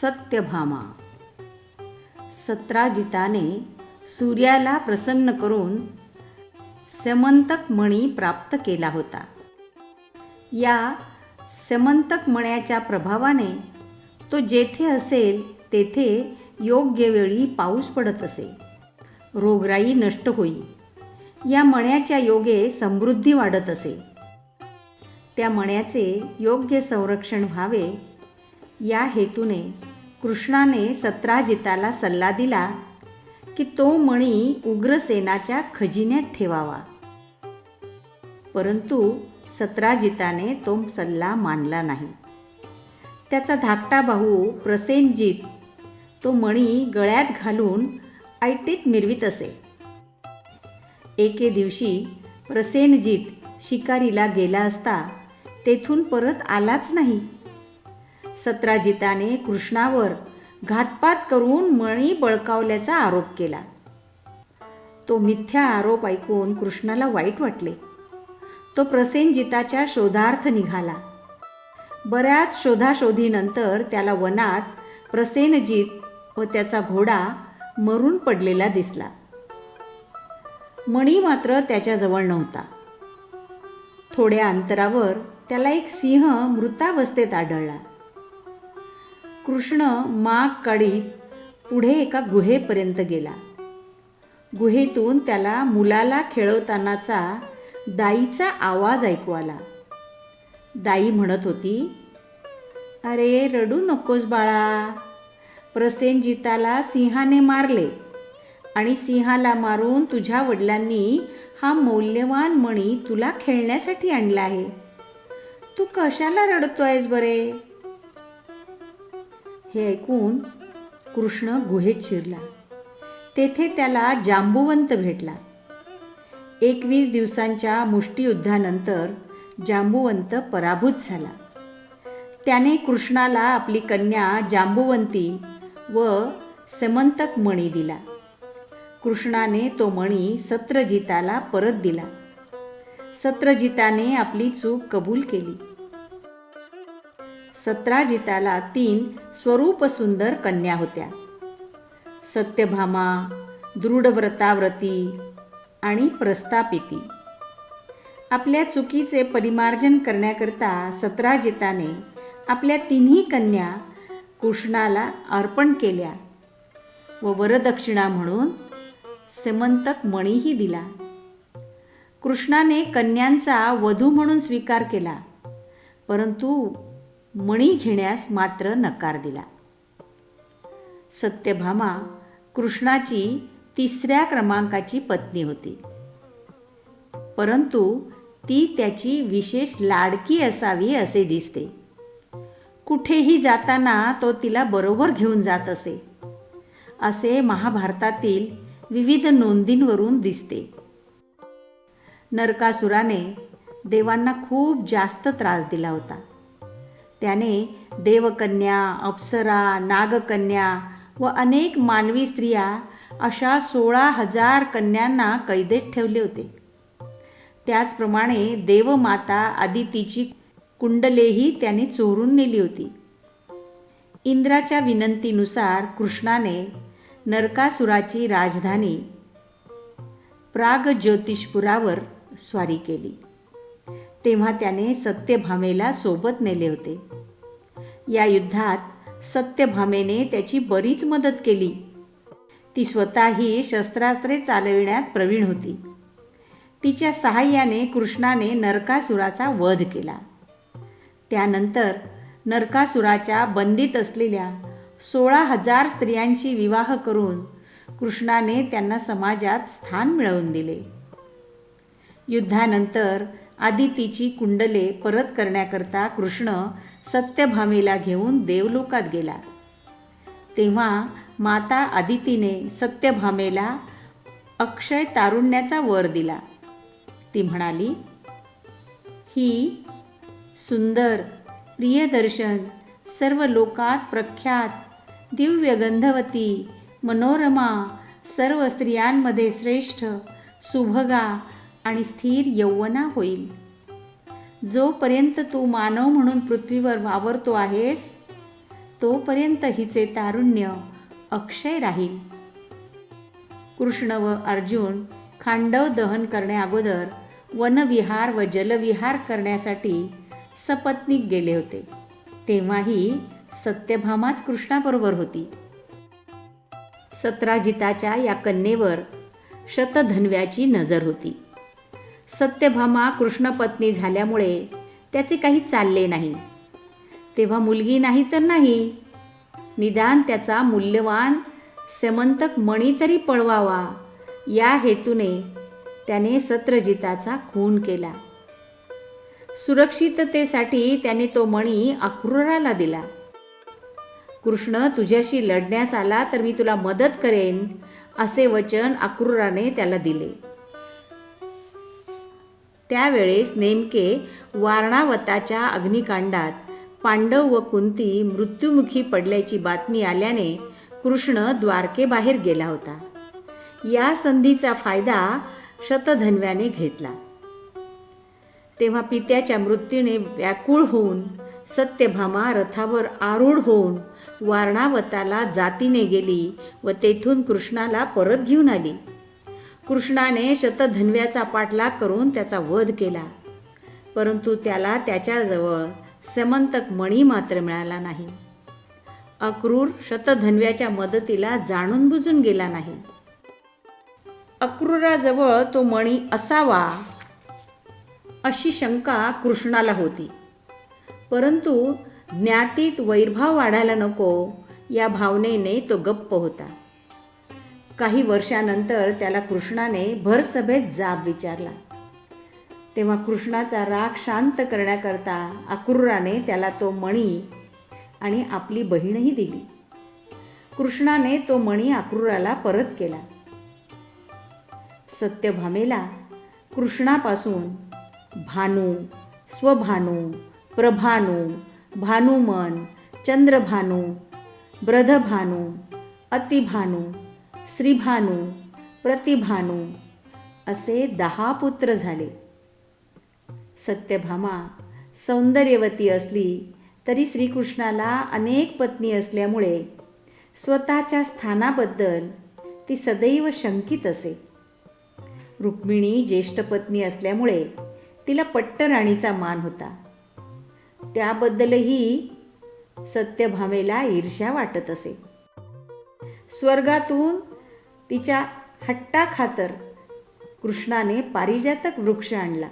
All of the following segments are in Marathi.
सत्यभामा. सत्राजिताने सूर्याला प्रसन्न करून समंतक मणी प्राप्त केला होता. या समंतक मण्याच्या प्रभावाने तो जेथे असेल तेथे योग्य वेळी पाऊस पडत असे. रोगराई नष्ट होई. या मण्याच्या योगे समृद्धी वाढत असे. त्या मण्याचे योग्य संरक्षण व्हावे या हेतूने कृष्णाने सत्राजिताला सल्ला दिला की तो मणी उग्रसेनाच्या खजिन्यात ठेवावा. परंतु सत्राजिताने तो सल्ला मानला नाही. त्याचा धाकटा भाऊ प्रसेनजीत तो मणी गळ्यात घालून ऐटीत मिरवीत असे. एके दिवशी प्रसेनजीत शिकारीला गेला असता तेथून परत आलाच नाही. सत्राजिताने कृष्णावर घातपात करून मणी बळकावल्याचा आरोप केला. तो मिथ्या आरोप ऐकून कृष्णाला वाईट वाटले. तो प्रसेनजिताच्या शोधार्थ निघाला. बऱ्याच शोधाशोधीनंतर त्याला वनात प्रसेनजीत व त्याचा घोडा मरून पडलेला दिसला. मणी मात्र त्याच्याजवळ नव्हता. थोड्या अंतरावर त्याला एक सिंह मृतावस्थेत आढळला. कृष्ण माग काढीत पुढे एका गुहेपर्यंत गेला. गुहेतून त्याला मुलाला खेळवतानाचा दाईचा आवाज ऐकू आला. दाई म्हणत होती अरे रडू नकोस बाळा. प्रसेनजिताला सिंहाने मारले आणि सिंहाला मारून तुझ्या वडिलांनी हा मौल्यवान मणी तुला खेळण्यासाठी आणला आहे. तू कशाला रडतोयस बरे? हे ऐकून कृष्ण गुहेत शिरला. तेथे त्याला जांबुवंत भेटला. एकवीस दिवसांच्या मुष्टियुद्धानंतर जांबुवंत पराभूत झाला. त्याने कृष्णाला आपली कन्या जांबुवंती व समंतक मणी दिला. कृष्णाने तो मणी सत्रजिताला परत दिला. सत्रजिताने आपली चूक कबूल केली. सत्राजिताला तीन स्वरूपसुंदर कन्या होत्या. सत्यभामा दृढव्रताव्रती आणि प्रस्तापिती आपल्या चुकीचे परिमार्जन करण्याकरता सत्राजिताने आपल्या तिन्ही कन्या कृष्णाला अर्पण केल्या व वरदक्षिणा म्हणून समंतक मणीही दिला. कृष्णाने कन्यांचा वधू म्हणून स्वीकार केला परंतु मणी घेण्यास मात्र नकार दिला. सत्यभामा कृष्णाची तिसऱ्या क्रमांकाची पत्नी होती. परंतु ती त्याची विशेष लाडकी असावी असे दिसते. कुठेही जाताना तो तिला बरोबर घेऊन जात असे. असे महाभारतातील विविध नोंदींवरून दिसते. नरकासुराने देवांना खूप जास्त त्रास दिला होता. त्याने देवकन्या अप्सरा नागकन्या व अनेक मानवी स्त्रिया अशा सोळा हजार कन्यांना कैदेत ठेवले होते. त्याचप्रमाणे देवमाता आदितीची कुंडलेही त्याने चोरून नेली होती. इंद्राच्या विनंतीनुसार कृष्णाने नरकासुराची राजधानी प्राग ज्योतिषपुरावर स्वारी केली. तेव्हा त्याने सत्यभामेला सोबत नेले होते. या युद्धात सत्यभामेने त्याची बरीच मदत केली. ती स्वतःही शस्त्रास्त्रे चालविण्यात प्रवीण होती. तिच्या सहाय्याने कृष्णाने नरकासुराचा वध केला. त्यानंतर नरकासुराच्या बंदीत असलेल्या सोळा हजार स्त्रियांशी विवाह करून कृष्णाने त्यांना समाजात स्थान मिळवून दिले. युद्धानंतर आदितीची कुंडले परत करण्याकरता कृष्ण सत्यभामेला घेऊन देवलोकात गेला. तेव्हा माता आदितीने सत्यभामेला अक्षय तारुण्याचा वर दिला. ती म्हणाली ही सुंदर प्रियदर्शन सर्व लोकात प्रख्यात दिव्य गंधवती मनोरमा सर्व स्त्रियांमध्ये श्रेष्ठ सुभगा आणि स्थिर यौवना होईल. जोपर्यंत तू मानव म्हणून पृथ्वीवर वावरतो आहेस तोपर्यंत हिचे तारुण्य अक्षय राहील. कृष्ण व अर्जुन खांडव दहन करण्याअगोदर वनविहार व जलविहार करण्यासाठी सपत्नीक गेले होते. तेव्हाही सत्यभामाच कृष्णाबरोबर होती. सत्राजिताच्या या कन्येवर शतधन्व्याची नजर होती. सत्यभामा कृष्णपत्नी झाल्यामुळे त्याचे काही चालले नाही. तेव्हा मुलगी नाही तर नाही. निदान त्याचा मूल्यवान समंतक मणी तरी पळवावा. या हेतूने त्याने सत्रजिताचा खून केला. सुरक्षिततेसाठी त्याने तो मणी अक्रूराला दिला. कृष्ण तुझ्याशी लढण्यास आला तर मी तुला मदत करेन असे वचन अक्रूराने त्याला दिले. त्यावेळेस नेमके वारणावताच्या अग्निकांडात पांडव व कुंती मृत्युमुखी पडल्याची बातमी आल्याने कृष्ण द्वारकेबाहेर गेला होता. या संधीचा फायदा शतधन्व्याने घेतला. तेव्हा पित्याच्या मृत्यूने व्याकुळ होऊन सत्यभामा रथावर आरूढ होऊन वारणावताला जातीने गेली व तेथून कृष्णाला परत घेऊन आली. कृष्णाने शतधन्व्याचा पाठलाग करून त्याचा वध केला. परंतु त्याला त्याच्याजवळ समंतक मणी मात्र मिळाला नाही. अक्रूर शतधन्व्याच्या मदतीला जाणून बुजून गेला नाही. अक्रूराजवळ तो मणी असावा अशी शंका कृष्णाला होती. परंतु ज्ञातीत वैरभाव वाढायला नको या भावनेने तो गप्प होता. काही वर्षानंतर त्याला कृष्णाने भरसभेत जाब विचारला. तेव्हा कृष्णाचा राग शांत करण्याकरता अक्रूराने त्याला तो मणी आणि आपली बहीणही दिली. कृष्णाने तो मणी अक्रूराला परत केला. सत्यभामेला कृष्णापासून भानू स्वभानू प्रभानू भानुमन चंद्रभानू ब्रधभानू अतिभानू श्रीभानू प्रतिभानू असे दहा पुत्र झाले. सत्यभामा सौंदर्यवती असली तरी श्रीकृष्णाला अनेक पत्नी असल्यामुळे स्वतःच्या स्थानाबद्दल ती सदैव शंकित असे. रुक्मिणी ज्येष्ठ पत्नी असल्यामुळे तिला पट्टराणीचा मान होता. त्याबद्दलही सत्यभामेला ईर्ष्या वाटत असे. स्वर्गातून तिच्या हट्टाखातर कृष्णाने पारिजातक वृक्ष आणला.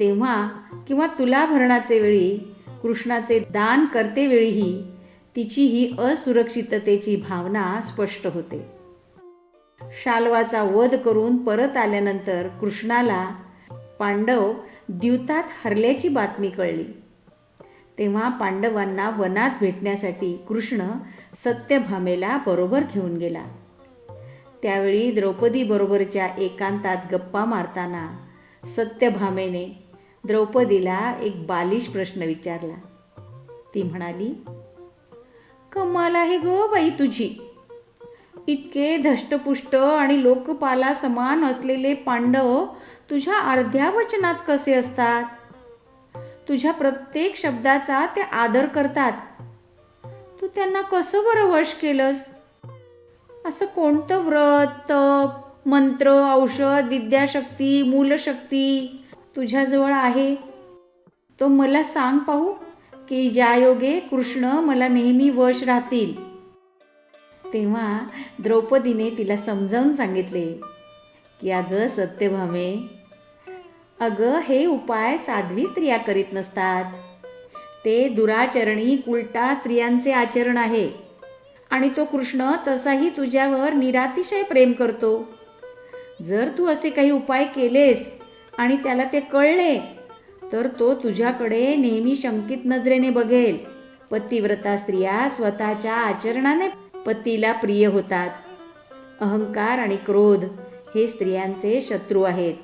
तेव्हा किंवा तुला भरणाचे वेळी कृष्णाचे दान करते वेळीही तिची ही असुरक्षिततेची भावना स्पष्ट होते. शाल्वाचा वध करून परत आल्यानंतर कृष्णाला पांडव द्यूतात हरल्याची बातमी कळली. तेव्हा पांडवांना वनात भेटण्यासाठी कृष्ण सत्यभामेला बरोबर घेऊन गेला. त्यावेळी द्रौपदीबरोबरच्या एकांतात गप्पा मारताना सत्यभामेने द्रौपदीला एक बालिश प्रश्न विचारला. ती म्हणाली कमाल आहे गो बाई तुझी. इतके धष्टपुष्ट आणि लोकपाला समान असलेले पांडव तुझ्या अर्ध्या वचनात कसे असतात? तुझ्या प्रत्येक शब्दाचा ते आदर करतात. तू त्यांना कसं बरं वश केलंस? असं कोणतं व्रत तप मंत्र औषध विद्याशक्ती मूलशक्ती तुझ्याजवळ आहे? तो मला सांग पाहू की ज्यायोगे कृष्ण मला नेहमी वश राहतील. तेव्हा द्रौपदीने तिला समजावून सांगितले की अगं सत्यभामे अगं हे उपाय साध्वी स्त्रिया करीत नसतात. ते दुराचरणी उलटा स्त्रियांचे आचरण आहे. आणि तो कृष्ण तसाही तुझ्यावर निरातिशय प्रेम करतो. जर तू असे काही उपाय केलेस आणि त्याला ते कळले तर तो तुझ्याकडे नेहमी शंकित नजरेने बघेल. पतिव्रता स्त्रिया स्वतःच्या आचरणाने पतीला प्रिय होतात. अहंकार आणि क्रोध हे स्त्रियांचे शत्रू आहेत.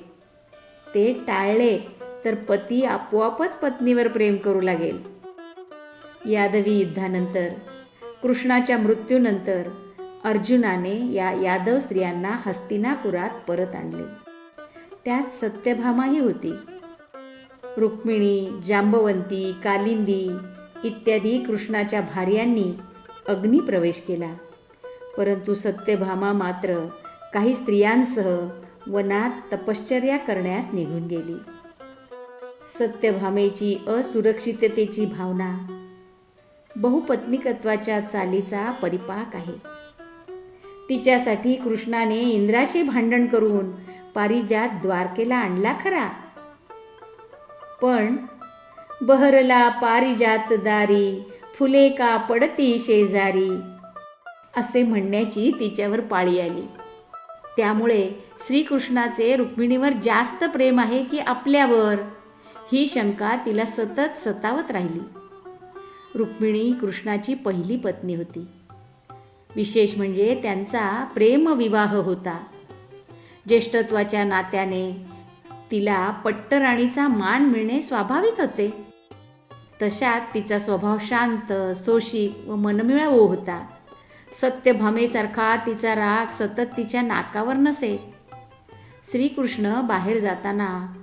ते टाळले तर पती आपोआपच पत्नीवर प्रेम करू लागेल. यादवी युद्धानंतर कृष्णाच्या मृत्यूनंतर अर्जुनाने या यादव स्त्रियांना हस्तिनापुरात परत आणले. त्यात सत्यभामाही होती. रुक्मिणी जांबवंती कालिंदी इत्यादी कृष्णाच्या भार्यांनी अग्निप्रवेश केला. परंतु सत्यभामा मात्र काही स्त्रियांसह वनात तपश्चर्या करण्यास निघून गेली. सत्यभामेची असुरक्षिततेची भावना बहुपत्निकत्वाच्या चालीचा परिपाक आहे. तिच्यासाठी कृष्णाने इंद्राशी भांडण करून पारिजात द्वारकेला आणला खरा. पण बहरला पारिजात दारी फुले का पडती शेजारी असे म्हणण्याची तिच्यावर पाळी आली. त्यामुळे श्रीकृष्णाचे रुक्मिणीवर जास्त प्रेम आहे की आपल्यावर ही शंका तिला सतत सतावत राहिली. रुक्मिणी कृष्णाची पहिली पत्नी होती. विशेष म्हणजे त्यांचा प्रेमविवाह होता. ज्येष्ठत्वाच्या नात्याने तिला पट्टराणीचा मान मिळणे स्वाभाविक होते. तशात तिचा स्वभाव शांत सोशिक व मनमिळावू होता. सत्यभामेसारखा तिचा राग सतत तिच्या नाकावर नसे. श्रीकृष्ण बाहेर जाताना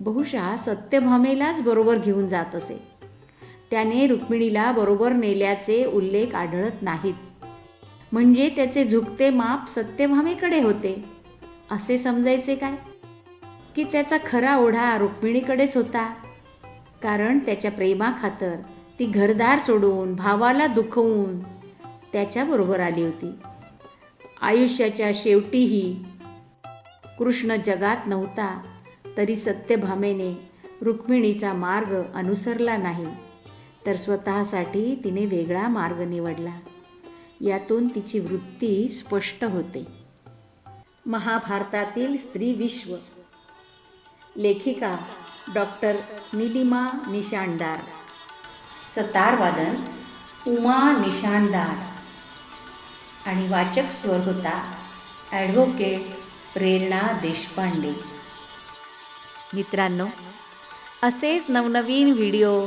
बहुशा सत्यभामेलाच बरोबर घेऊन जात असे. त्याने रुक्मिणीला बरोबर नेल्याचे उल्लेख आढळत नाहीत. म्हणजे त्याचे झुकते माप सत्यभामेकडे होते. असे समजायचे काय? की त्याचा खरा ओढा रुक्मिणीकडेच होता. कारण त्याच्या प्रेमाखातर ती घरदार सोडून भावाला दुखवून त्याच्याबरोबर आली होती. आयुष्याच्या शेवटीही कृष्ण जगात नव्हता तरी सत्यभामेने रुक्मिणीचा मार्ग अनुसरला नाही. तर स्वतःसाठी तिने वेगळा मार्ग निवडला. यातून तिची वृत्ती स्पष्ट होते. महाभारतातील स्त्री विश्व. लेखिका डॉक्टर निलिमा निशाणदार सतारवादन उमा निशाणदार आणि वाचक स्वर होता ॲडव्होकेट प्रेरणा देशपांडे. मित्रांनो असेच नवनवीन व्हिडिओ